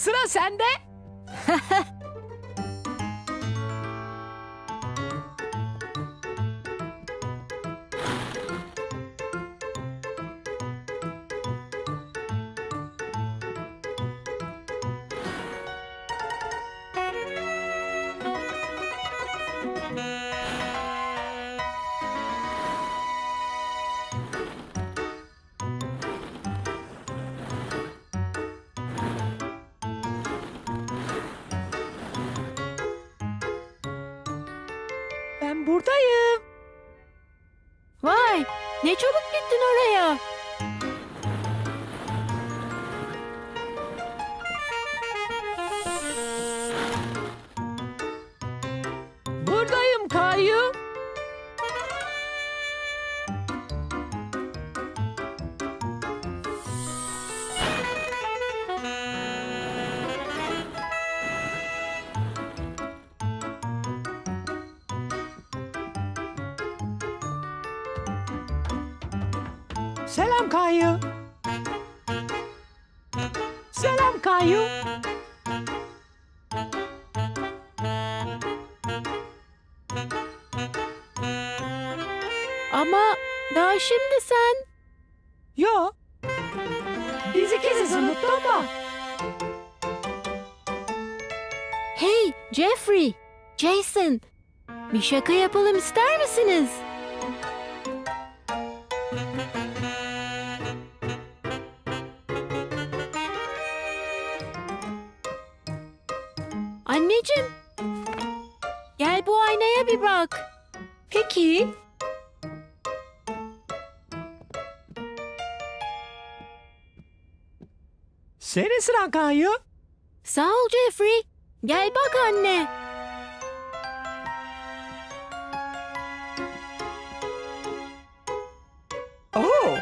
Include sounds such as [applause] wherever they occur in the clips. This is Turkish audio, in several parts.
sıra sende. Buradayım. Vay ne çabuk gittin oraya. Selam Kayu. Selam Kayu. Ama daha şimdi sen. Yo. Biz ikiziz unuttun mu? Hey Jeffrey, Jason. Bir şaka yapalım ister misiniz? Anneciğim. Gel bu aynaya bir bak. Peki. Senin sıran Kayu. Sağ ol Jeffrey. Gel bak anne. Oo.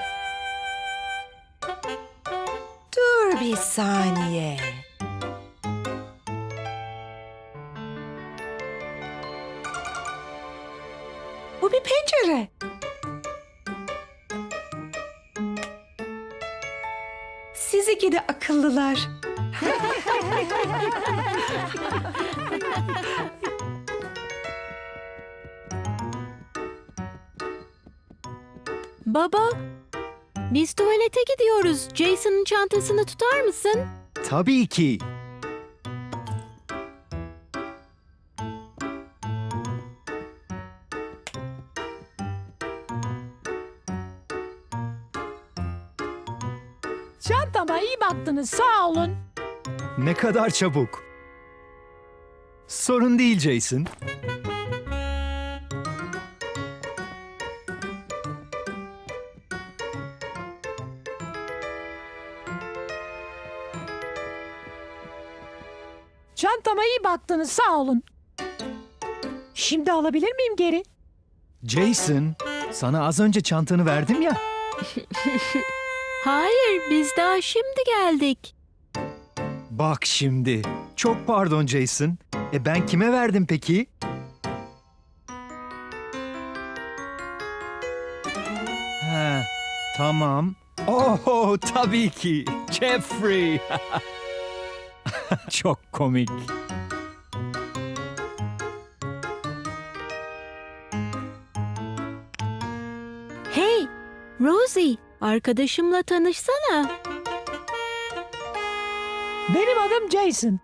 Dur bir saniye. Pencere. Siz iki de akıllılar. [laughs] Baba, biz tuvalete gidiyoruz. Jason'ın çantasını tutar mısın? Tabii ki. Çantama iyi baktınız sağ olun. Ne kadar çabuk. Sorun değil Jason. Çantama iyi baktınız sağ olun. Şimdi alabilir miyim geri? Jason, sana az önce çantanı verdim ya. [laughs] Hayır, biz daha şimdi geldik. Bak şimdi. Çok pardon Jason. E ben kime verdim peki? He, tamam. Oh, tabii ki. Jeffrey. [laughs] Çok komik. Hey, Rosie, arkadaşımla tanışsana. Benim adım Jason.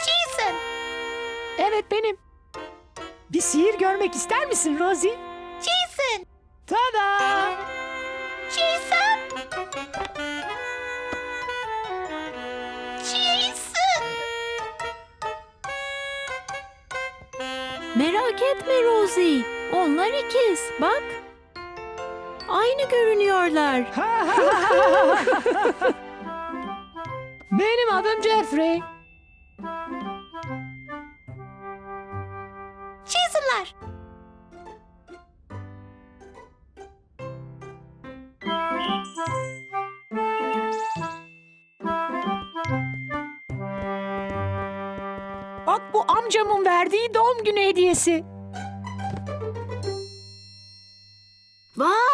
Jason. Evet benim. Bir sihir görmek ister misin Rosie? Jason. Tada! Jason. Jason. Merak etme Rosie, onlar ikiz. Bak. Aynı görünüyorlar. [laughs] Benim adım Jeffrey. Jason'lar. Bak bu amcamın verdiği doğum günü hediyesi. Vay!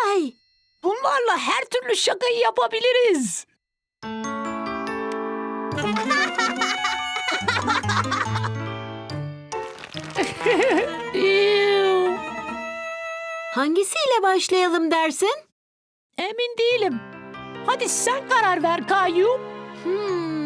Onlarla her türlü şakayı yapabiliriz. [laughs] Hangisiyle başlayalım dersin? Emin değilim. Hadi sen karar ver Kayyum. Hmm.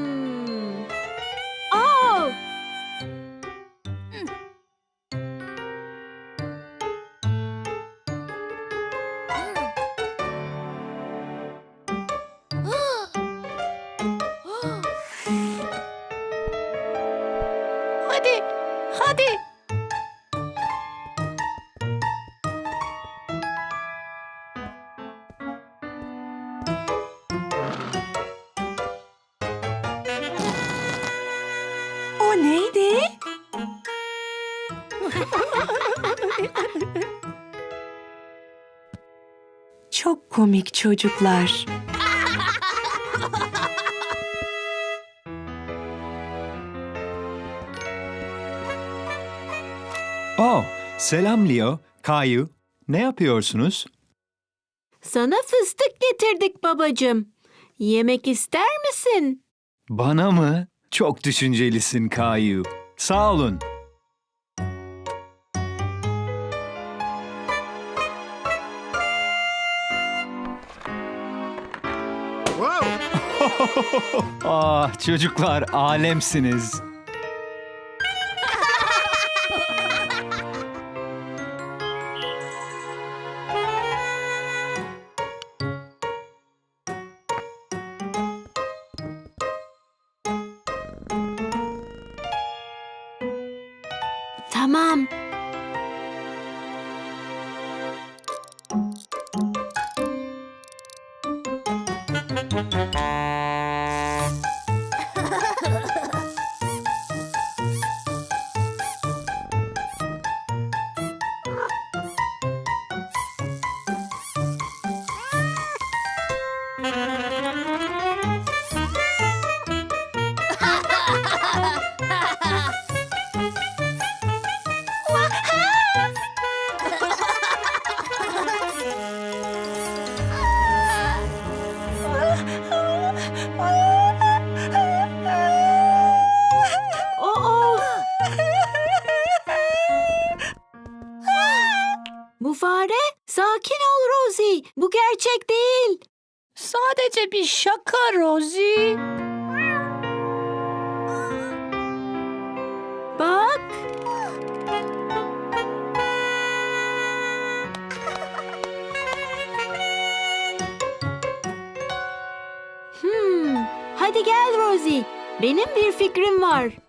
Komik çocuklar. Oh, selam Leo, Kayu. Ne yapıyorsunuz? Sana fıstık getirdik babacığım. Yemek ister misin? Bana mı? Çok düşüncelisin Kayu. Sağ olun. [laughs] ah çocuklar alemsiniz. Tamam. Gerçek değil. Sadece bir şaka Rosie. Bak. Hmm, hadi gel Rosie. Benim bir fikrim var.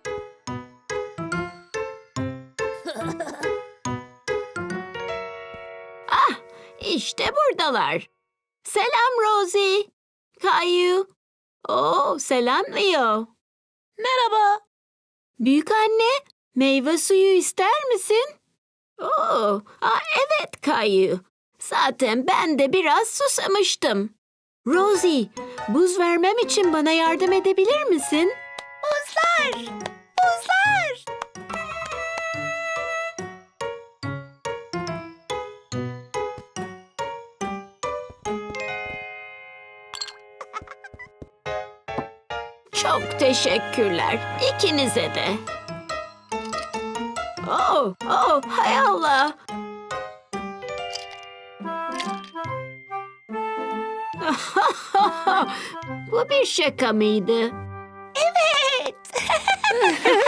İşte buradalar. Selam Rosie. Kayu. Oo, selam Leo. Merhaba. Büyük anne, meyve suyu ister misin? Oo, aa, evet Kayu. Zaten ben de biraz susamıştım. Rosie, buz vermem için bana yardım edebilir misin? Buzlar! Çok teşekkürler ikinize de. Oh, oh, hay Allah. [laughs] Bu bir şaka mıydı? Evet. [laughs]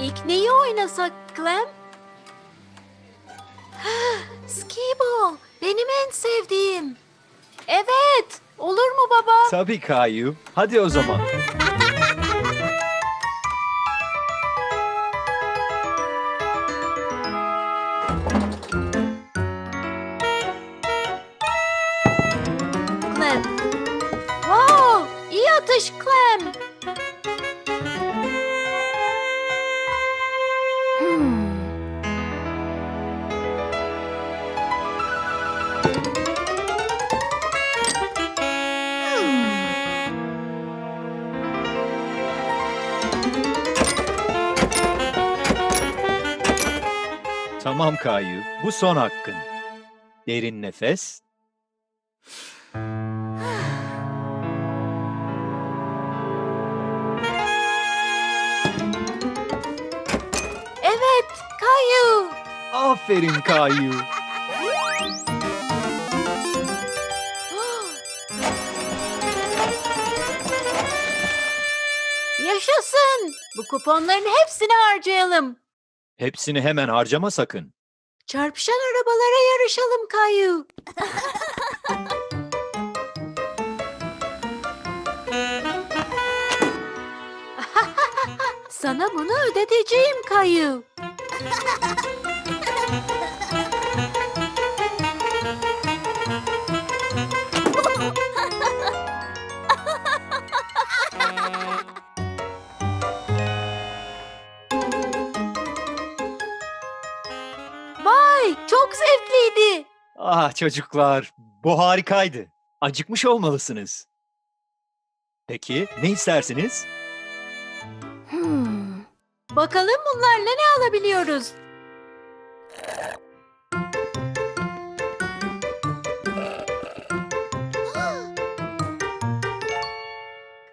ilk neyi oynasak Clem? Skibble, benim en sevdiğim. Evet, olur mu baba? Tabii Kayu. Hadi o zaman. Tamam Kayu. Bu son hakkın. Derin nefes. Evet, Kayu. Aferin Kayu. [gasps] Yaşasın. Bu kuponların hepsini harcayalım. Hepsini hemen harcama sakın. Çarpışan arabalara yarışalım Kayu. [laughs] Sana bunu ödeteceğim Kayu. [laughs] çok zevkliydi. Ah çocuklar, bu harikaydı. Acıkmış olmalısınız. Peki, ne istersiniz? Bakalım bunlarla ne alabiliyoruz? [gasps]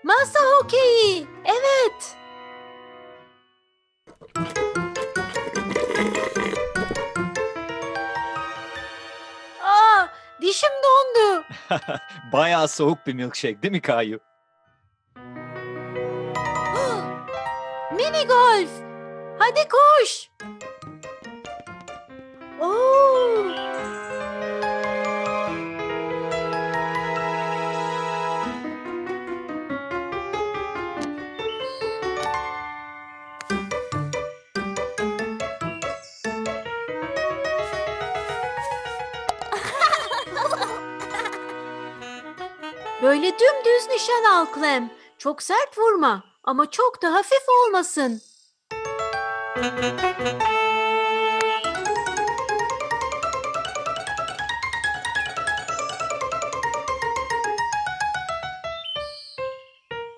Masa hokeyi. Evet. Dişim dondu. [laughs] Bayağı soğuk bir milkshake değil mi Kayu? [gasps] Mini golf. Hadi koş. Oo. Böyle dümdüz nişan al Clem. Çok sert vurma ama çok da hafif olmasın.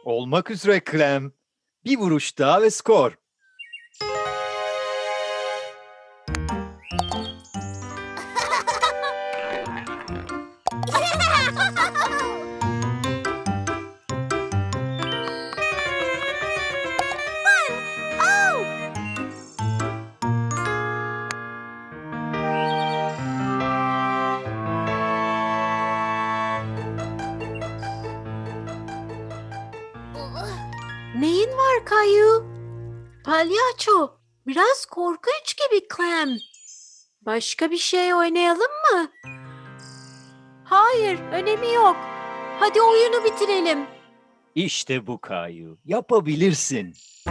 Olmak üzere Clem. Bir vuruş daha ve skor. Palyaço. Biraz korkunç gibi Clem. Başka bir şey oynayalım mı? Hayır, önemi yok. Hadi oyunu bitirelim. İşte bu Kayu. Yapabilirsin. [laughs]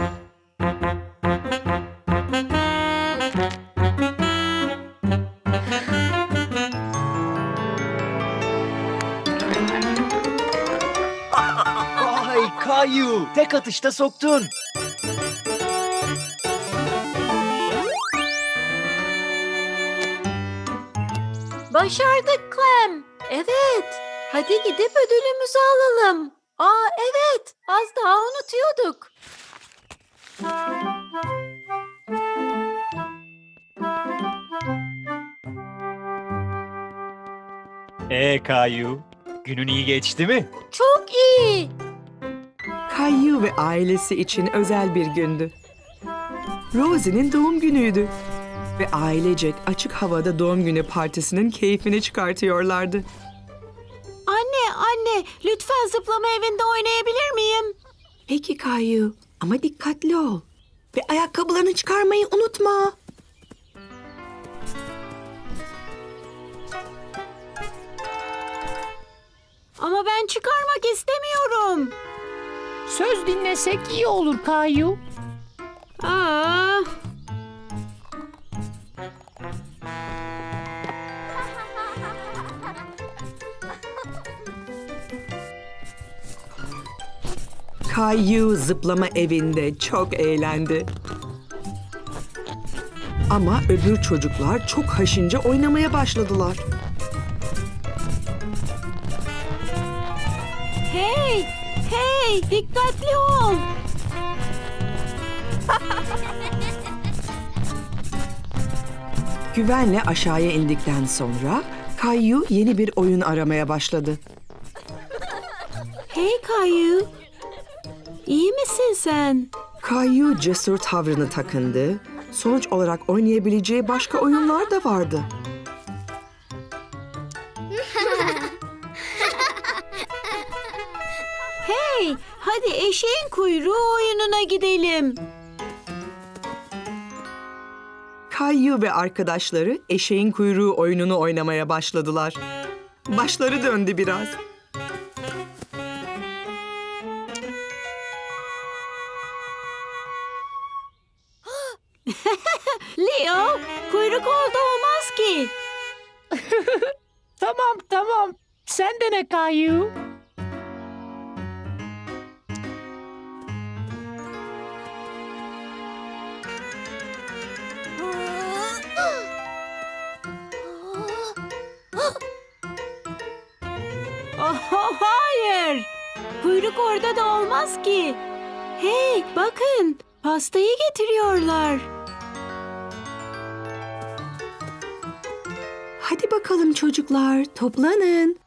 Vay Kayu. Tek atışta soktun. Başardık Clem. Evet. Hadi gidip ödülümüzü alalım. Aa evet. Az daha unutuyorduk. E Kayu. Günün iyi geçti mi? Çok iyi. Caillou ve ailesi için özel bir gündü. Rosie'nin doğum günüydü. Ve ailecek açık havada doğum günü partisinin keyfini çıkartıyorlardı. Anne anne lütfen zıplama evinde oynayabilir miyim? Peki Caillou ama dikkatli ol. Ve ayakkabılarını çıkarmayı unutma. Ama ben çıkarmak istemiyorum. Söz dinlesek iyi olur Kayu. Caillou zıplama evinde çok eğlendi. Ama öbür çocuklar çok haşince oynamaya başladılar. Hey, hey, dikkatli ol. Güvenle aşağıya indikten sonra Kayu yeni bir oyun aramaya başladı. Hey Kayu. İyi misin sen? Kayu cesur tavrını takındı. Sonuç olarak oynayabileceği başka oyunlar da vardı. [laughs] Hey, hadi eşeğin kuyruğu oyununa gidelim. Kayu ve arkadaşları eşeğin kuyruğu oyununu oynamaya başladılar. Başları döndü biraz. Leo, kuyruk oldu olmaz ki. [laughs] Tamam tamam. Sen de ne Kayu? Oh, hayır. Kuyruk orada da olmaz ki. Hey, bakın. Pastayı getiriyorlar. Hadi bakalım çocuklar, toplanın.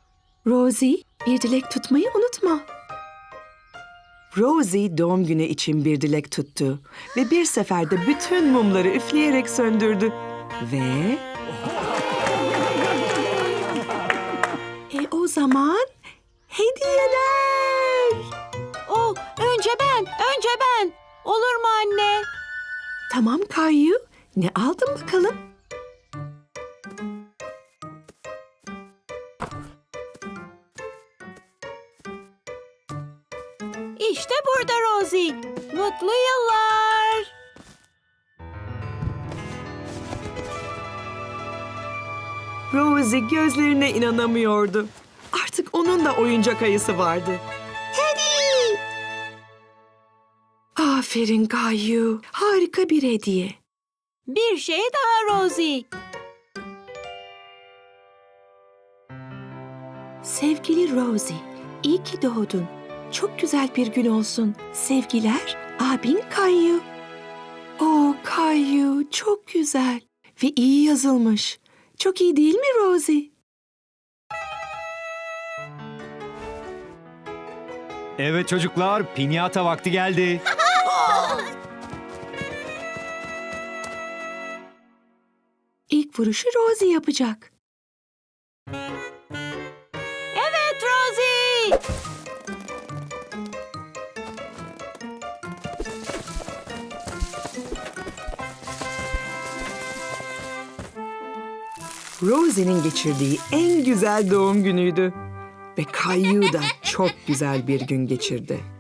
Rosie, bir dilek tutmayı unutma. Rosie doğum günü için bir dilek tuttu ve bir seferde bütün mumları üfleyerek söndürdü. Ve... E o zaman hediyeler. Oh, önce ben, önce ben. Olur mu anne? Tamam Kayu, ne aldın bakalım? İşte burada Rosie. Mutlu yıllar. Rosie gözlerine inanamıyordu. Artık onun da oyuncak ayısı vardı. Aferin Kayu. Harika bir hediye. Bir şey daha Rosie. Sevgili Rosie, iyi ki doğdun. Çok güzel bir gün olsun. Sevgiler, abin Kayu. Oo Kayu, çok güzel ve iyi yazılmış. Çok iyi değil mi Rosie? Evet çocuklar, pinyata vakti geldi. İlk vuruşu Rosie yapacak. Evet Rosie. Rosie'nin geçirdiği en güzel doğum günüydü. Ve Kayu da [laughs] çok güzel bir gün geçirdi.